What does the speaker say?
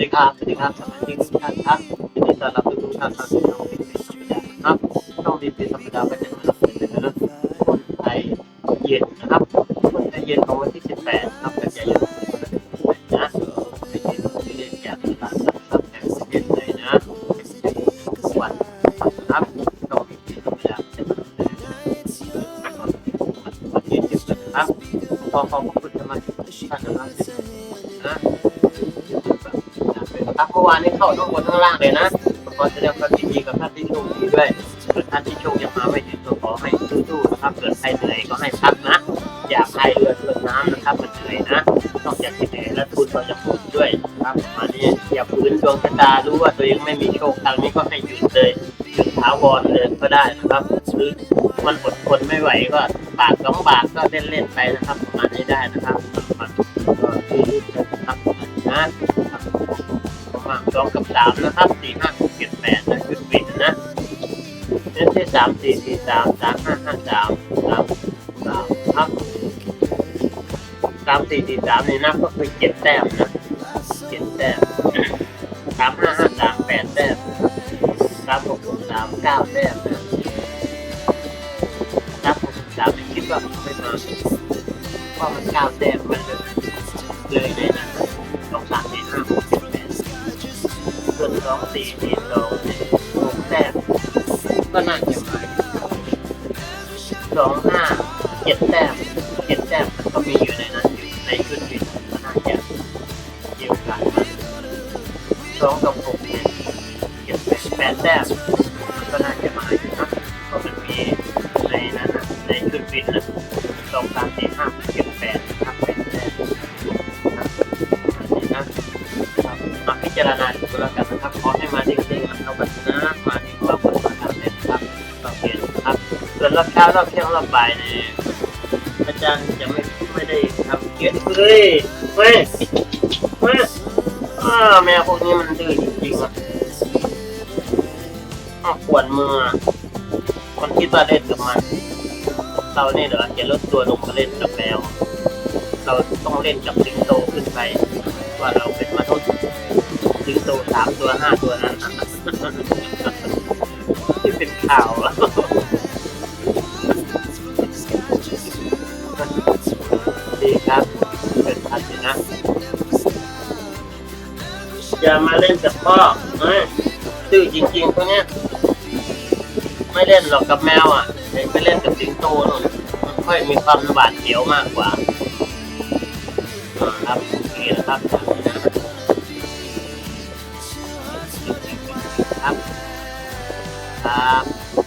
ดีครับสวัสดีครับสมาชิกทุกท่านครับยินดีต้อนรับทุกท่านเข้าสู่ช่องวิธีธรรมดาครับช่องวิธีธรรมดาก็จะมาเสนอคนไทยเย็นนะครับคนไทยเย็นของวันที่ 18ครับกันยายนนะไปเย็นที่เรียนจากตลาดหลักทรัพย์แห่งประเทศเลยนะทุกวันครับช่องวิธีธรรมดาจะมาเสนอวันที่10นะครับขอขอบคุณสมาชิกทุกท่านนะครับนะ ครับเมื่อวานนี้เข้าทั้งบนทั้งล่างเลยนะขอแสดงความยินดีกับท่านที่โชคดีด้วยท่านที่โชคยังมาไม่ถึงก็ขอให้สู้ๆนะครับเกิดใครเหนื่อยก็ให้พักนะ อย่าพายเรือเรือน้ำนะครับมันเหนื่อยนะนอกจากที่เหนื่อยแล้วทุนเราจะหมดด้วยครับมานี้อย่าฝืนดวงชะตารู้ว่าตัวเองไม่มีโชคทางนี้ก็ให้หยุดเลยหยุดถาวรเลยก็ได้นะครับหรือมันอดทนไม่ไหวก็บาทสองบาทก็เล่นเล่นๆไปนะครับประมาณนี้ได้นะครับามนะครับสี่ห้าหกเจ็ดแปดนะชุดวินนะเล่นที่สามสี่สี่สามสามห้าห้าสามสามสามครับสามสี่สี่สามนี่นะก็คือเจ็ดแต้มนะเจ็ดแต้มสามห้าห้าสามแปดแต้มสามหกหกสามเก้าแต้มนะสามหกสามคิดว่าไม่มาเพราะมันเก้าแต้มมันเลยเลยเลยนะสองสามสี่ห้าหก องสี่สี่สองสี่หกแต้มก็น่าจะมาสองห้าเจ็ดแต้มเจ็ดแต้มมันก็มีอยู่ในนั้นอยู่ในชุดวินก็น่าจะมีโอกาสมาสองกับหกเนี่ยเจ็ดแปดแปดแต้มมันก็น่าจะมาอยู่นะ ก็แล้วกันนะครับขอให้มาจริงๆนะครับวันนะมาดีกว่าคนมาทำเลยนะครับเราเรียนครับส่วนรอบเช้ารอบเที่ยงรอบบ่ายเนี่ยอาจารย์จะไม่ไม่ได้ทำเขียนเฮ้ยเฮ้ยเฮ้ยอ้าแมวพวกนี้มันดื้อจริงๆอะอ้าวปวดมืออมันคิดว่าเล่นกับมันเราเนี่ยเหรอจะลดตัวลงมาเล่นกับแมวเราต้องเล่นกับสิงโตขึ้นไป ว่าเราเป็นมนุษย์ สิงโตสามตัวห้าตัวนั้นที่เป็นข่าวแล้วดีครับเป็นพันนะอย่ามาเล่นกับพ่อเอ้ยดื้อจริงๆพวกเนี้ยไม่เล่นหรอกกับแมวอะไปเล่นกับสิงโตนู่นมันค่อยมีความหวาดเสียวมากกว่าครับนี่นะครับ ครับ ครับ